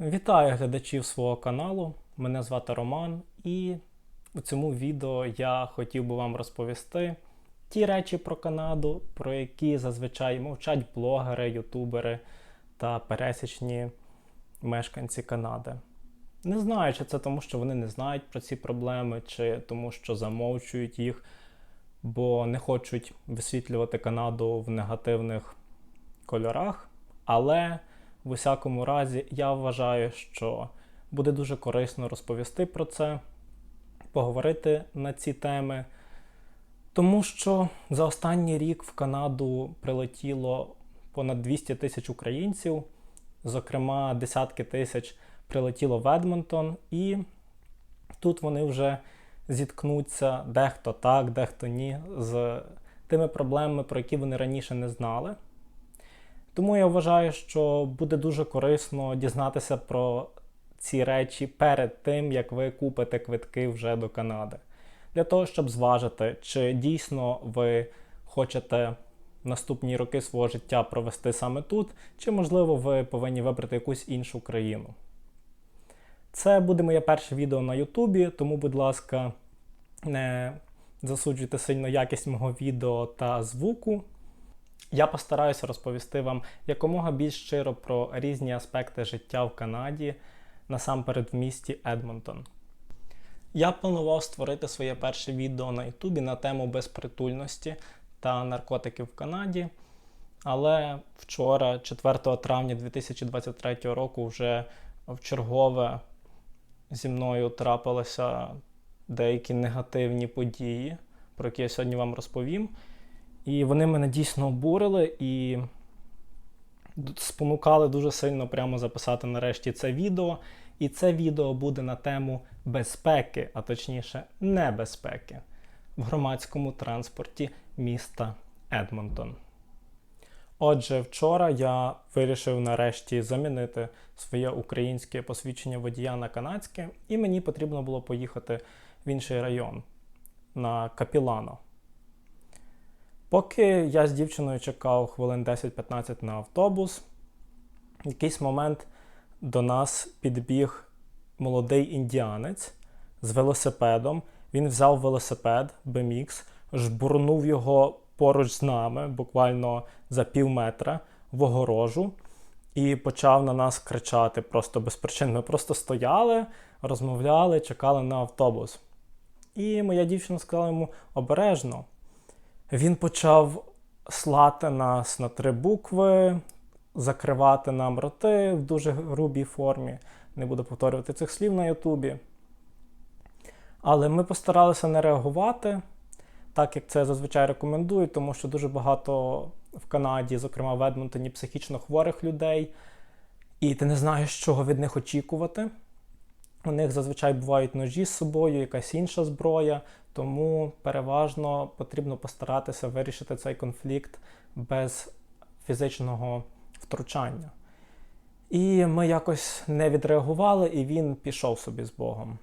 Вітаю глядачів свого каналу. Мене звати Роман, і у цьому відео я хотів би вам розповісти ті речі про Канаду, про які зазвичай мовчать блогери, ютубери та пересічні мешканці Канади. Не знаю, чи це тому, що вони не знають про ці проблеми, чи тому, що замовчують їх, бо не хочуть висвітлювати Канаду в негативних кольорах. Але в усякому разі, я вважаю, що буде дуже корисно розповісти про це, поговорити на ці теми, тому що за останній рік в Канаду прилетіло понад 200 тисяч українців, зокрема, десятки тисяч прилетіло в Едмонтон, і тут вони вже зіткнуться дехто так, дехто ні, з тими проблемами, про які вони раніше не знали. Тому я вважаю, що буде дуже корисно дізнатися про ці речі перед тим, як ви купите квитки вже до Канади. Для того, щоб зважити, чи дійсно ви хочете наступні роки свого життя провести саме тут, чи, можливо, ви повинні вибрати якусь іншу країну. Це буде моє перше відео на Ютубі, тому, будь ласка, не засуджуйте сильно якість мого відео та звуку. Я постараюся розповісти вам якомога більш щиро про різні аспекти життя в Канаді, насамперед в місті Едмонтон. Я планував створити своє перше відео на Ютубі на тему безпритульності та наркотиків в Канаді. Але вчора, 4 травня 2023 року, вже в чергове зі мною трапилися деякі негативні події, про які я сьогодні вам розповім. І вони мене дійсно обурили і спонукали дуже сильно прямо записати нарешті це відео. І це відео буде на тему безпеки, а точніше, небезпеки в громадському транспорті міста Едмонтон. Отже, вчора я вирішив нарешті замінити своє українське посвідчення водія на канадське, і мені потрібно було поїхати в інший район на Капілано. Поки я з дівчиною чекав хвилин 10-15 на автобус, в якийсь момент до нас підбіг молодий індіанець з велосипедом. Він взяв велосипед BMX, жбурнув його поруч з нами, буквально за пів метра, в огорожу, і почав на нас кричати просто без причин. Ми просто стояли, розмовляли, чекали на автобус. І моя дівчина сказала йому обережно. Він почав слати нас на три букви, закривати нам роти в дуже грубій формі. Не буду повторювати цих слів на Ютубі. Але ми постаралися не реагувати, так як це зазвичай рекомендують, тому що дуже багато в Канаді, зокрема в Едмонтоні, психічно хворих людей, і ти не знаєш, чого від них очікувати. У них зазвичай бувають ножі з собою, якась інша зброя, тому переважно потрібно постаратися вирішити цей конфлікт без фізичного втручання. І ми якось не відреагували, і він пішов собі з Богом.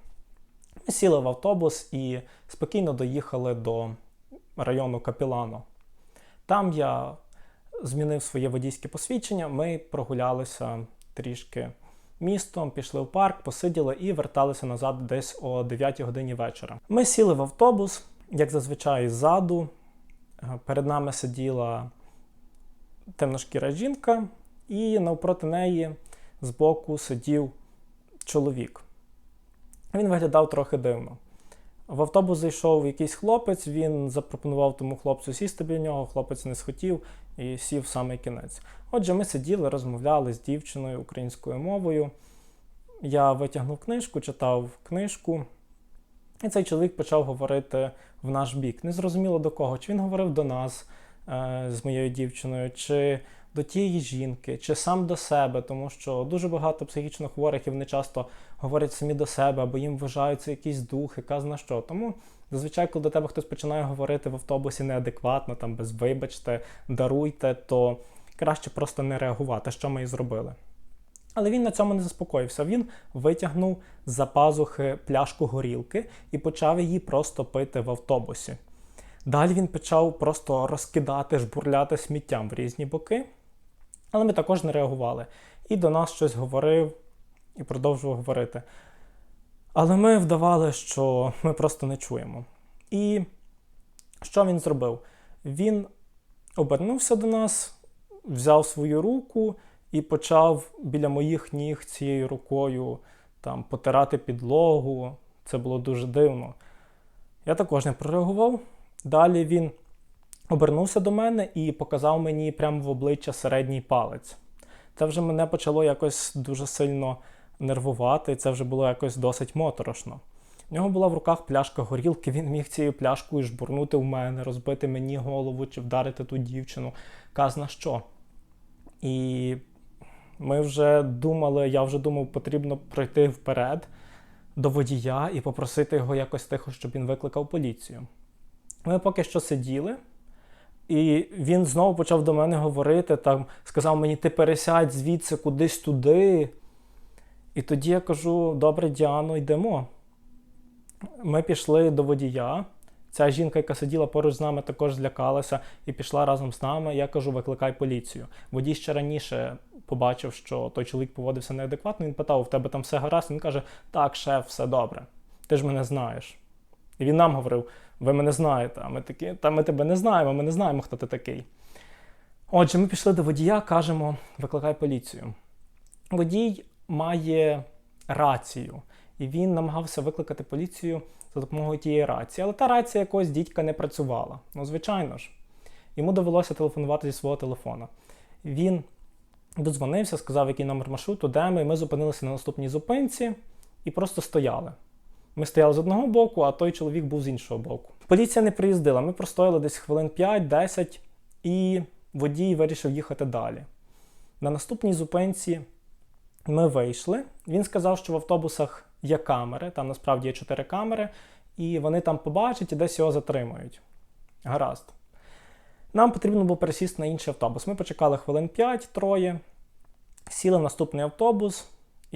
Ми сіли в автобус і спокійно доїхали до району Капілано. Там я змінив своє водійське посвідчення, ми прогулялися трішки містом, пішли в парк, посиділи і верталися назад десь о 9 годині вечора. Ми сіли в автобус, як зазвичай, ззаду. Перед нами сиділа темношкіра жінка, і навпроти неї збоку сидів чоловік. Він виглядав трохи дивно. В автобус зайшов якийсь хлопець, він запропонував тому хлопцю сісти біля нього, хлопець не схотів і сів в самий кінець. Отже, ми сиділи, розмовляли з дівчиною українською мовою. Я витягнув книжку, читав книжку, і цей чоловік почав говорити в наш бік. Незрозуміло до кого. Чи він говорив до нас е, з моєю дівчиною, чи до тієї жінки, чи сам до себе, тому що дуже багато психічно хворих і вони часто говорять самі до себе, або їм вважаються якийсь дух, яка зна що. Тому зазвичай, коли до тебе хтось починає говорити в автобусі неадекватно, там без вибачте, даруйте, то краще просто не реагувати, що ми і зробили. Але він на цьому не заспокоївся. Він витягнув з-за пазухи пляшку горілки і почав її просто пити в автобусі. Далі він почав просто розкидати, жбурляти сміттям в різні боки. Але ми також не реагували. І до нас щось говорив і продовжував говорити. Але ми вдавали, що ми просто не чуємо. І що він зробив? Він обернувся до нас, взяв свою руку і почав біля моїх ніг цією рукою там, потирати підлогу. Це було дуже дивно. Я також не прореагував. Далі він обернувся до мене і показав мені прямо в обличчя середній палець. Це вже мене почало якось дуже сильно нервувати, це вже було якось досить моторошно. У нього була в руках пляшка горілки, він міг цією пляшкою жбурнути в мене, розбити мені голову чи вдарити ту дівчину. Казна що. І ми вже думали, я вже думав, потрібно пройти вперед до водія і попросити його якось тихо, щоб він викликав поліцію. Ми поки що сиділи, і він знову почав до мене говорити, там, сказав мені, ти пересядь звідси кудись туди. І тоді я кажу: добре, Діано, йдемо. Ми пішли до водія. Ця жінка, яка сиділа поруч з нами, також злякалася і пішла разом з нами. Я кажу, викликай поліцію. Водій ще раніше побачив, що той чоловік поводився неадекватно. Він питав: у тебе там все гаразд? Він каже: Так, шеф, все добре. Ти ж мене знаєш. І він нам говорив: ви мене знаєте. А ми такі, та ми тебе не знаємо, ми не знаємо, хто ти такий. Отже, ми пішли до водія, кажемо, викликай поліцію. Водій має рацію, і він намагався викликати поліцію за допомогою тієї рації. Але та рація якогось дідька не працювала. Ну, звичайно ж. Йому довелося телефонувати зі свого телефона. Він додзвонився, сказав, який номер маршруту, де ми. Ми зупинилися на наступній зупинці і просто стояли. Ми стояли з одного боку, а той чоловік був з іншого боку. Поліція не приїздила. Ми простояли десь хвилин 5-10, і водій вирішив їхати далі. На наступній зупинці ми вийшли. Він сказав, що в автобусах є камери, там насправді є чотири камери, і вони там побачать і десь його затримають. Гаразд. Нам потрібно було пересісти на інший автобус. Ми почекали хвилин 5 троє, сіли в наступний автобус.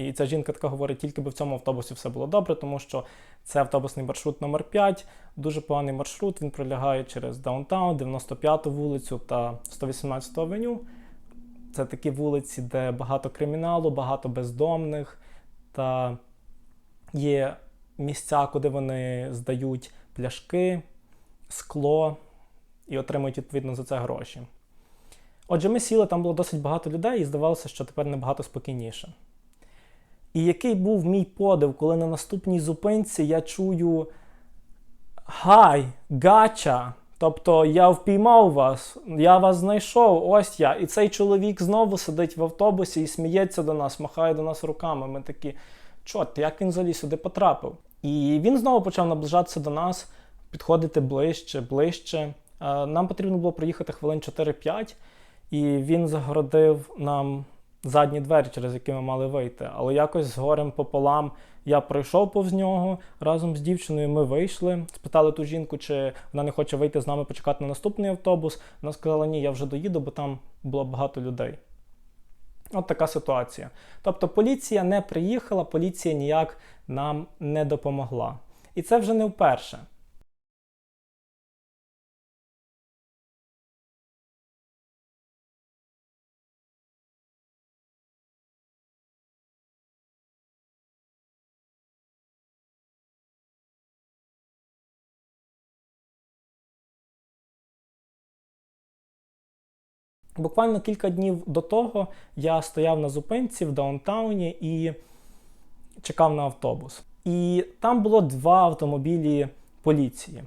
І ця жінка така говорить, тільки би в цьому автобусі все було добре, тому що це автобусний маршрут номер 5 дуже поганий маршрут. Він пролягає через Даунтаун, 95-ту вулицю та 118-ту авеню. Це такі вулиці, де багато криміналу, багато бездомних, та є місця, куди вони здають пляшки, скло і отримують відповідно за це гроші. Отже, ми сіли, там було досить багато людей, і здавалося, що тепер набагато спокійніше. І який був мій подив, коли на наступній зупинці я чую Гай, гача. Тобто я впіймав вас, я вас знайшов, ось я. І цей чоловік знову сидить в автобусі і сміється до нас, махає до нас руками. Ми такі, чорт, як він взагалі сюди потрапив? І він знову почав наближатися до нас, підходити ближче, ближче. Е, Нам потрібно було проїхати хвилин 4-5, і він загородив нам задні двері, через які ми мали вийти. Але якось з горем пополам я пройшов повз нього разом з дівчиною. Ми вийшли, спитали ту жінку, чи вона не хоче вийти з нами почекати на наступний автобус. Вона сказала, ні, я вже доїду, бо там було багато людей. От така ситуація. Тобто поліція не приїхала, поліція ніяк нам не допомогла. І це вже не вперше. Буквально кілька днів до того я стояв на зупинці в даунтауні і чекав на автобус. І там було два автомобілі поліції.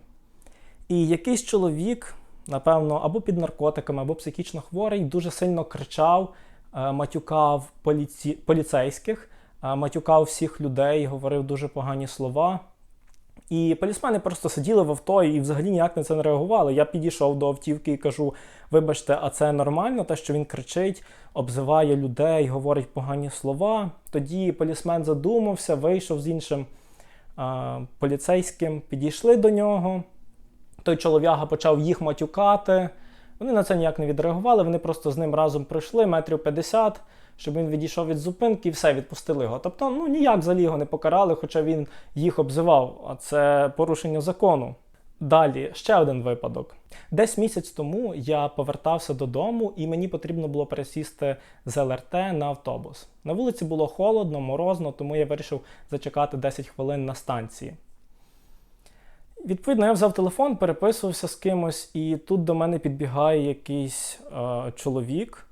І якийсь чоловік, напевно, або під наркотиками, або психічно хворий, дуже сильно кричав, е, матюкав поліці... поліцейських, е, матюкав всіх людей, говорив дуже погані слова. І полісмени просто сиділи в авто і взагалі ніяк на це не реагували. Я підійшов до автівки і кажу: вибачте, а це нормально, те, що він кричить, обзиває людей, говорить погані слова. Тоді полісмен задумався, вийшов з іншим а, поліцейським, підійшли до нього. Той чолов'яга почав їх матюкати. Вони на це ніяк не відреагували, вони просто з ним разом пройшли метрів 50, щоб він відійшов від зупинки і все, відпустили його. Тобто, ну ніяк взагалі його не покарали, хоча він їх обзивав, а це порушення закону. Далі ще один випадок. Десь місяць тому я повертався додому, і мені потрібно було пересісти з ЛРТ на автобус. На вулиці було холодно, морозно, тому я вирішив зачекати 10 хвилин на станції. Відповідно, я взяв телефон, переписувався з кимось, і тут до мене підбігає якийсь е, чоловік.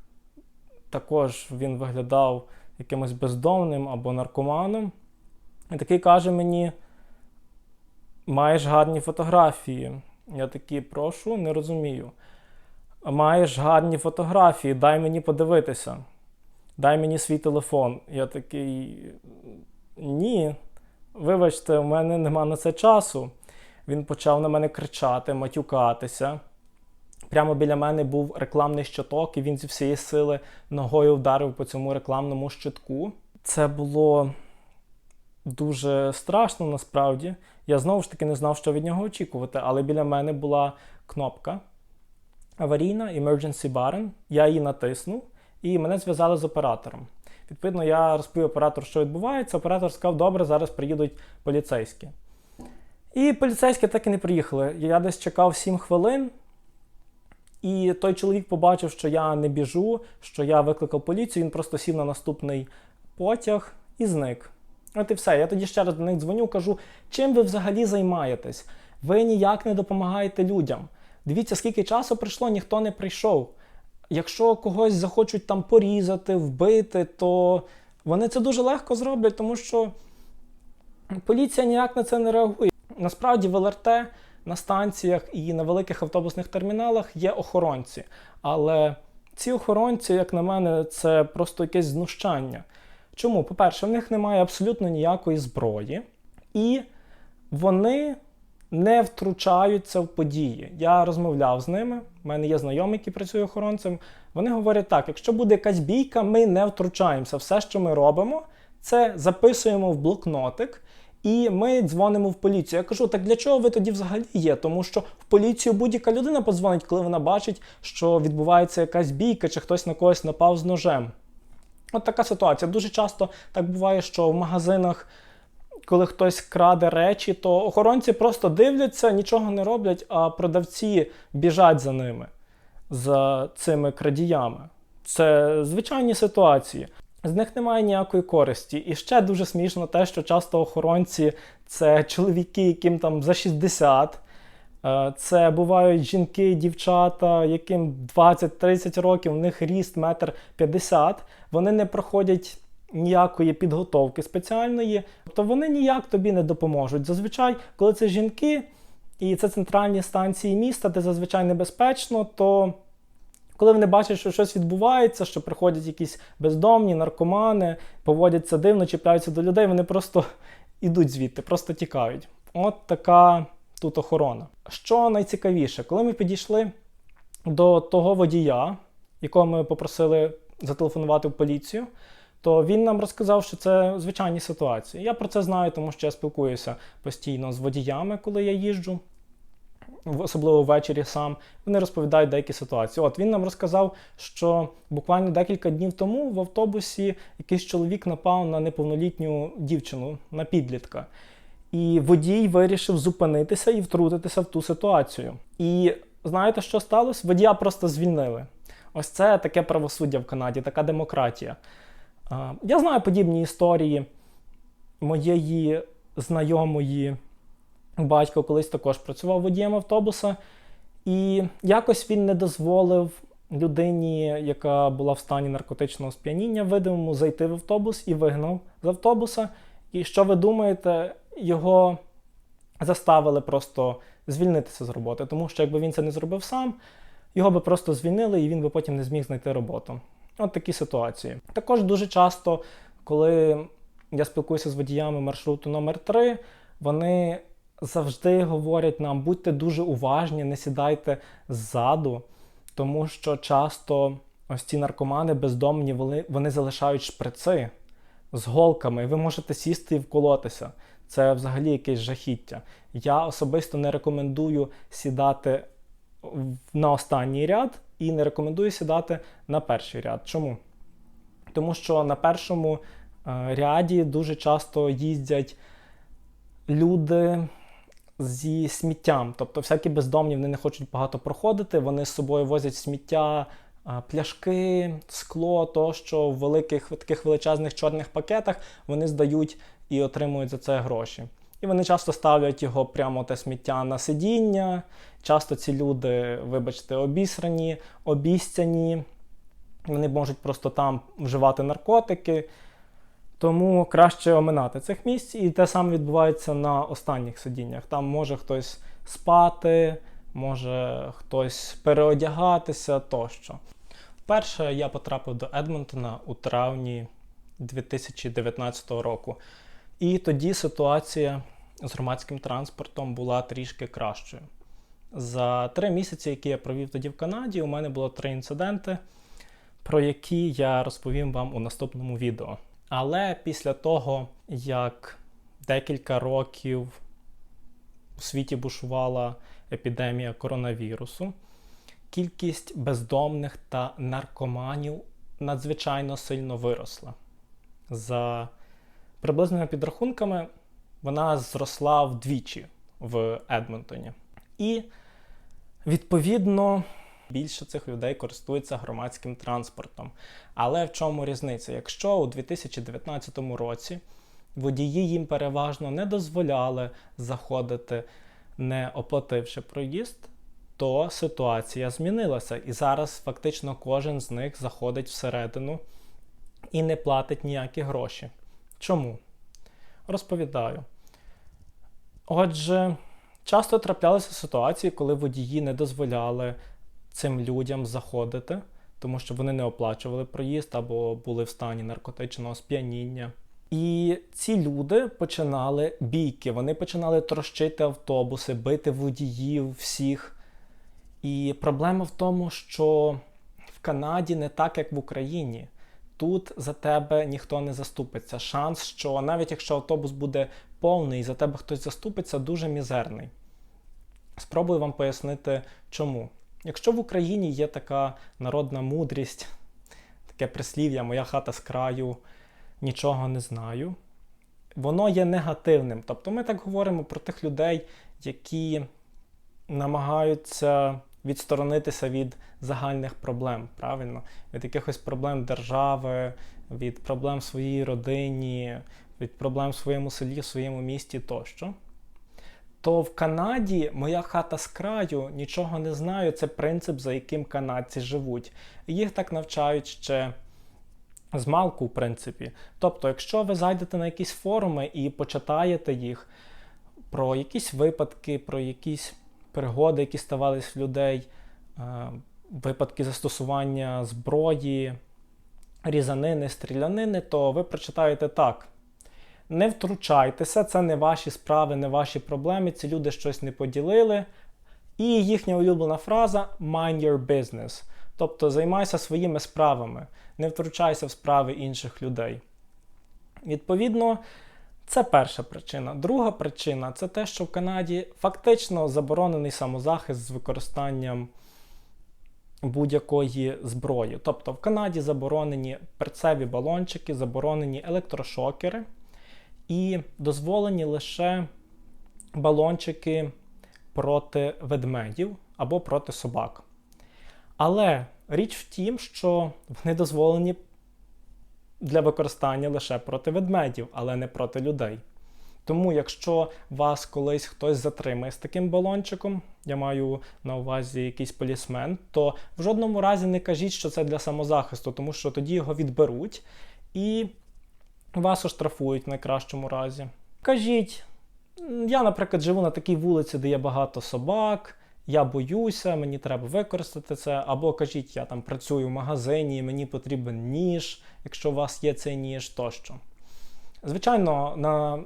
Також він виглядав якимось бездомним або наркоманом. І такий каже мені: маєш гарні фотографії. Я такий, прошу, не розумію. Маєш гарні фотографії, дай мені подивитися. Дай мені свій телефон. Я такий. Ні. Вибачте, у мене нема на це часу. Він почав на мене кричати, матюкатися. Прямо біля мене був рекламний щиток, і він зі всієї сили ногою вдарив по цьому рекламному щитку. Це було дуже страшно насправді. Я знову ж таки не знав, що від нього очікувати, але біля мене була кнопка аварійна Emergency Button. Я її натиснув і мене зв'язали з оператором. Відповідно, я розповів оператору, що відбувається. Оператор сказав, добре, зараз приїдуть поліцейські. І поліцейські так і не приїхали. Я десь чекав 7 хвилин. І той чоловік побачив, що я не біжу, що я викликав поліцію, він просто сів на наступний потяг і зник. От і все. Я тоді ще раз до них дзвоню, кажу, чим ви взагалі займаєтесь? Ви ніяк не допомагаєте людям. Дивіться, скільки часу пройшло, ніхто не прийшов. Якщо когось захочуть там порізати, вбити, то вони це дуже легко зроблять, тому що поліція ніяк на це не реагує. Насправді в ЛРТ на станціях і на великих автобусних терміналах є охоронці. Але ці охоронці, як на мене, це просто якесь знущання. Чому? По-перше, в них немає абсолютно ніякої зброї, і вони не втручаються в події. Я розмовляв з ними, в мене є знайомий, який працює охоронцем. Вони говорять так: якщо буде якась бійка, ми не втручаємося. Все, що ми робимо, це записуємо в блокнотик. І ми дзвонимо в поліцію. Я кажу, так для чого ви тоді взагалі є? Тому що в поліцію будь-яка людина подзвонить, коли вона бачить, що відбувається якась бійка, чи хтось на когось напав з ножем. От така ситуація. Дуже часто так буває, що в магазинах, коли хтось краде речі, то охоронці просто дивляться, нічого не роблять, а продавці біжать за ними, за цими крадіями. Це звичайні ситуації. З них немає ніякої користі. І ще дуже смішно те, що часто охоронці це чоловіки, яким там за 60. Е, це бувають жінки, дівчата, яким 20-30 років, у них ріст метр 50, вони не проходять ніякої підготовки спеціальної, тобто вони ніяк тобі не допоможуть. Зазвичай, коли це жінки і це центральні станції міста, де зазвичай небезпечно, то коли вони бачать, що щось відбувається, що приходять якісь бездомні, наркомани, поводяться дивно, чіпляються до людей, вони просто йдуть звідти, просто тікають. От така тут охорона. Що найцікавіше, коли ми підійшли до того водія, якого ми попросили зателефонувати в поліцію, то він нам розказав, що це звичайні ситуації. Я про це знаю, тому що я спілкуюся постійно з водіями, коли я їжджу особливо ввечері сам, вони розповідають деякі ситуації. От він нам розказав, що буквально декілька днів тому в автобусі якийсь чоловік напав на неповнолітню дівчину, на підлітка. І водій вирішив зупинитися і втрутитися в ту ситуацію. І знаєте, що сталося? Водія просто звільнили. Ось це таке правосуддя в Канаді, така демократія. Я знаю подібні історії моєї знайомої. Батько колись також працював водієм автобуса, і якось він не дозволив людині, яка була в стані наркотичного сп'яніння, видимому зайти в автобус і вигнав з автобуса. І що ви думаєте, його заставили просто звільнитися з роботи, тому що якби він це не зробив сам, його би просто звільнили і він би потім не зміг знайти роботу. От такі ситуації. Також дуже часто, коли я спілкуюся з водіями маршруту номер 3 вони завжди говорять нам, будьте дуже уважні, не сідайте ззаду, тому що часто ось ці наркомани бездомні, вони, вони залишають шприци з голками, і ви можете сісти і вколотися. Це взагалі якесь жахіття. Я особисто не рекомендую сідати на останній ряд і не рекомендую сідати на перший ряд. Чому? Тому що на першому е, ряді дуже часто їздять люди зі сміттям. Тобто, всякі бездомні вони не хочуть багато проходити, вони з собою возять сміття, пляшки, скло, тощо в великих таких величезних чорних пакетах вони здають і отримують за це гроші. І вони часто ставлять його прямо те сміття на сидіння. Часто ці люди, вибачте, обісрані, обіцяні, вони можуть просто там вживати наркотики. Тому краще оминати цих місць, і те саме відбувається на останніх сидіннях. Там може хтось спати, може хтось переодягатися тощо. Вперше я потрапив до Едмонтона у травні 2019 року. І тоді ситуація з громадським транспортом була трішки кращою. За три місяці, які я провів тоді в Канаді, у мене було три інциденти, про які я розповім вам у наступному відео. Але після того, як декілька років у світі бушувала епідемія коронавірусу, кількість бездомних та наркоманів надзвичайно сильно виросла. За приблизними підрахунками, вона зросла вдвічі в Едмонтоні. І, відповідно, більше цих людей користуються громадським транспортом. Але в чому різниця? Якщо у 2019 році водії їм переважно не дозволяли заходити, не оплативши проїзд, то ситуація змінилася. І зараз фактично кожен з них заходить всередину і не платить ніякі гроші. Чому? Розповідаю. Отже, часто траплялися ситуації, коли водії не дозволяли цим людям заходити, тому що вони не оплачували проїзд або були в стані наркотичного сп'яніння. І ці люди починали бійки, вони починали трощити автобуси, бити водіїв всіх. І проблема в тому, що в Канаді не так, як в Україні. Тут за тебе ніхто не заступиться. Шанс, що навіть якщо автобус буде повний за тебе хтось заступиться, дуже мізерний. Спробую вам пояснити, чому. Якщо в Україні є така народна мудрість, таке прислів'я, моя хата з краю, нічого не знаю, воно є негативним. Тобто ми так говоримо про тих людей, які намагаються відсторонитися від загальних проблем, правильно? Від якихось проблем держави, від проблем своїй родині, від проблем в своєму селі, в своєму місті тощо. То в Канаді моя хата з краю нічого не знаю. Це принцип, за яким канадці живуть. Їх так навчають ще з малку, в принципі. Тобто, якщо ви зайдете на якісь форуми і почитаєте їх про якісь випадки, про якісь пригоди, які ставались в людей, е, випадки застосування зброї, різанини, стрілянини, то ви прочитаєте так. Не втручайтеся, це не ваші справи, не ваші проблеми. Ці люди щось не поділили. І їхня улюблена фраза mind your business. Тобто займайся своїми справами, не втручайся в справи інших людей. Відповідно, це перша причина. Друга причина це те, що в Канаді фактично заборонений самозахист з використанням будь-якої зброї. Тобто в Канаді заборонені перцеві балончики, заборонені електрошокери і дозволені лише балончики проти ведмедів або проти собак. Але річ в тім, що вони дозволені для використання лише проти ведмедів, але не проти людей. Тому, якщо вас колись хтось затримає з таким балончиком, я маю на увазі якийсь полісмен, то в жодному разі не кажіть, що це для самозахисту, тому що тоді його відберуть і вас оштрафують в найкращому разі. Кажіть, я, наприклад, живу на такій вулиці, де є багато собак. Я боюся, мені треба використати це. Або кажіть, я там працюю в магазині, мені потрібен ніж, якщо у вас є цей ніж тощо. Звичайно, на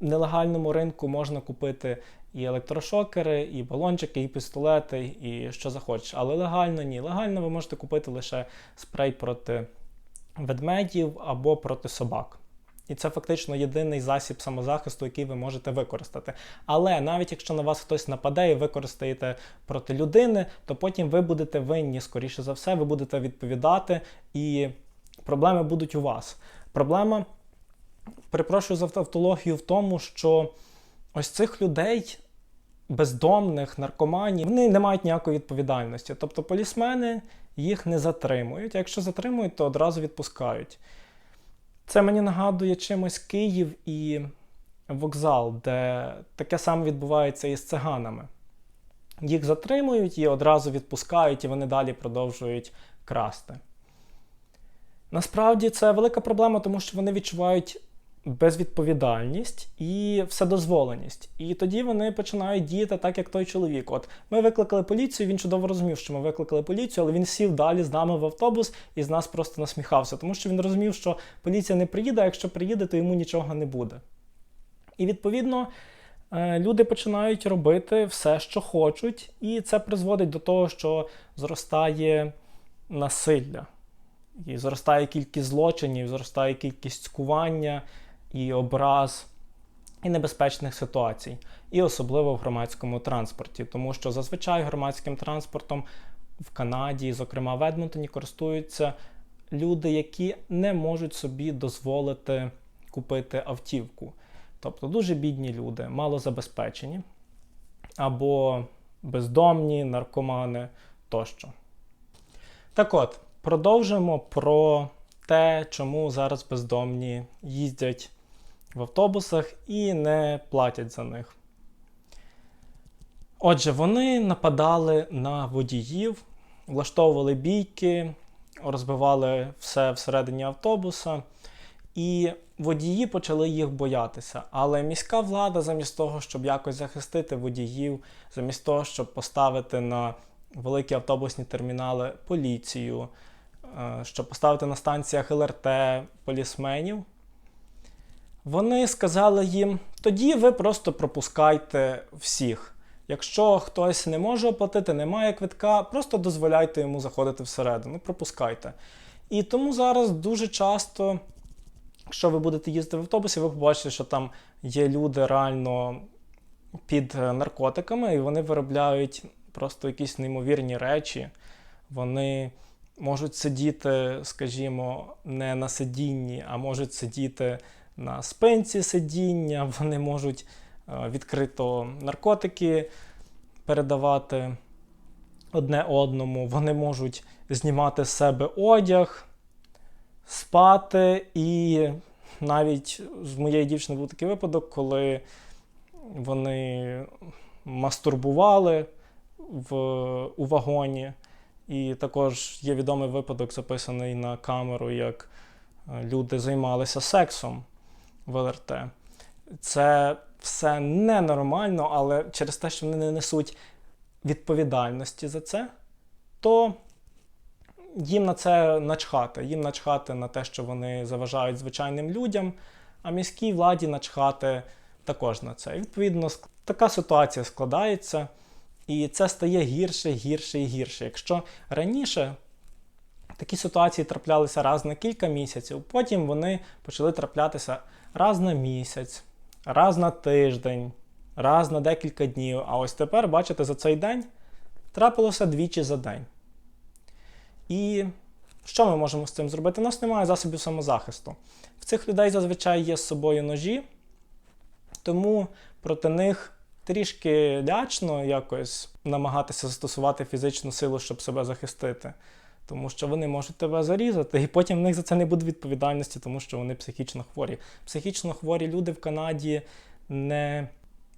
нелегальному ринку можна купити і електрошокери, і балончики, і пістолети, і що захочеш. Але легально ні. Легально ви можете купити лише спрей проти ведмедів або проти собак. І це фактично єдиний засіб самозахисту, який ви можете використати. Але навіть якщо на вас хтось нападе і використаєте проти людини, то потім ви будете винні, скоріше за все, ви будете відповідати, і проблеми будуть у вас. Проблема, перепрошую за автологію, в тому, що ось цих людей бездомних, наркоманів, вони не мають ніякої відповідальності. Тобто полісмени їх не затримують, а якщо затримують, то одразу відпускають. Це мені нагадує чимось Київ і вокзал, де таке саме відбувається і з циганами. Їх затримують і одразу відпускають, і вони далі продовжують красти. Насправді це велика проблема, тому що вони відчувають безвідповідальність і вседозволеність. І тоді вони починають діяти так, як той чоловік. От ми викликали поліцію, він чудово розумів, що ми викликали поліцію, але він сів далі з нами в автобус і з нас просто насміхався, тому що він розумів, що поліція не приїде, а якщо приїде, то йому нічого не буде. І відповідно. е, Люди починають робити все, що хочуть, і це призводить до того, що зростає насилля, і зростає кількість злочинів, зростає кількість цькування і образ, і небезпечних ситуацій, і особливо в громадському транспорті, тому що зазвичай громадським транспортом в Канаді, зокрема в Едмонтоні, користуються люди, які не можуть собі дозволити купити автівку. Тобто дуже бідні люди, малозабезпечені, або бездомні, наркомани тощо. Так от, продовжимо про те, чому зараз бездомні їздять в автобусах і не платять за них. Отже, вони нападали на водіїв, влаштовували бійки, розбивали все всередині автобуса, і водії почали їх боятися. Але міська влада, замість того, щоб якось захистити водіїв, замість того, щоб поставити на великі автобусні термінали поліцію, е, щоб поставити на станціях ЛРТ полісменів, вони сказали їм: тоді ви просто пропускайте всіх. Якщо хтось не може оплатити, не має квитка, просто дозволяйте йому заходити всередину, пропускайте. І тому зараз дуже часто, якщо ви будете їздити в автобусі, ви побачите, що там є люди реально під е, наркотиками, і вони виробляють просто якісь неймовірні речі. Вони можуть сидіти, скажімо, не на сидінні, а можуть сидіти на спинці сидіння, вони можуть е, відкрито наркотики передавати одне одному, вони можуть знімати з себе одяг, спати. І навіть з моєї дівчини був такий випадок, коли вони мастурбували в, у вагоні. І також є відомий випадок, записаний на камеру, як е, люди займалися сексом в ЛРТ. Це все ненормально, але через те, що вони не несуть відповідальності за це, то їм на це начхати. Їм начхати на те, що вони заважають звичайним людям, а міській владі начхати також на це. І, відповідно, така ситуація складається, і це стає гірше, гірше і гірше. Якщо раніше такі ситуації траплялися раз на кілька місяців, потім вони почали траплятися раз на місяць, раз на тиждень, раз на декілька днів. А ось тепер, бачите, за цей день трапилося двічі за день. І що ми можемо з цим зробити? У нас немає засобів самозахисту. В цих людей зазвичай є з собою ножі, тому проти них трішки лячно якось намагатися застосувати фізичну силу, щоб себе захистити. Тому що вони можуть тебе зарізати, і потім в них за це не буде відповідальності, тому що вони психічно хворі. Психічно хворі люди в Канаді не,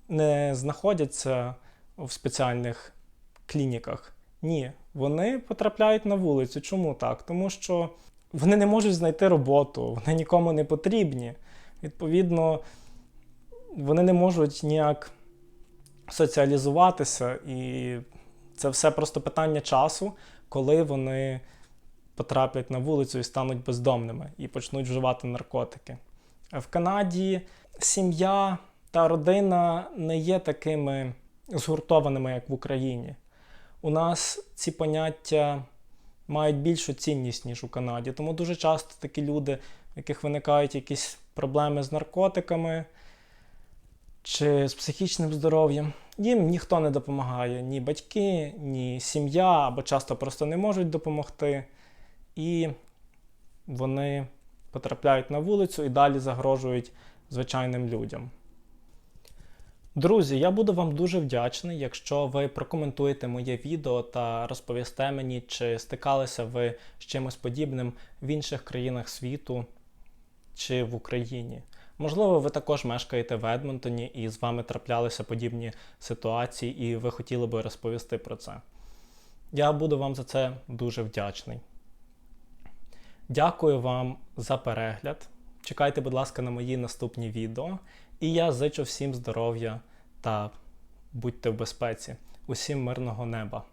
не знаходяться в спеціальних клініках. Ні, вони потрапляють на вулицю. Чому так? Тому що вони не можуть знайти роботу, вони нікому не потрібні. Відповідно, вони не можуть ніяк соціалізуватися, і це все просто питання часу, коли вони потраплять на вулицю і стануть бездомними і почнуть вживати наркотики. В Канаді сім'я та родина не є такими згуртованими, як в Україні. У нас ці поняття мають більшу цінність, ніж у Канаді. Тому дуже часто такі люди, в яких виникають якісь проблеми з наркотиками чи з психічним здоров'ям, їм ніхто не допомагає, ні батьки, ні сім'я, або часто просто не можуть допомогти. І вони потрапляють на вулицю і далі загрожують звичайним людям. Друзі, я буду вам дуже вдячний, якщо ви прокоментуєте моє відео та розповісте мені, чи стикалися ви з чимось подібним в інших країнах світу чи в Україні. Можливо, ви також мешкаєте в Едмонтоні і з вами траплялися подібні ситуації, і ви хотіли би розповісти про це. Я буду вам за це дуже вдячний. Дякую вам за перегляд. Чекайте, будь ласка, на мої наступні відео. І я зичу всім здоров'я та будьте в безпеці. Усім мирного неба!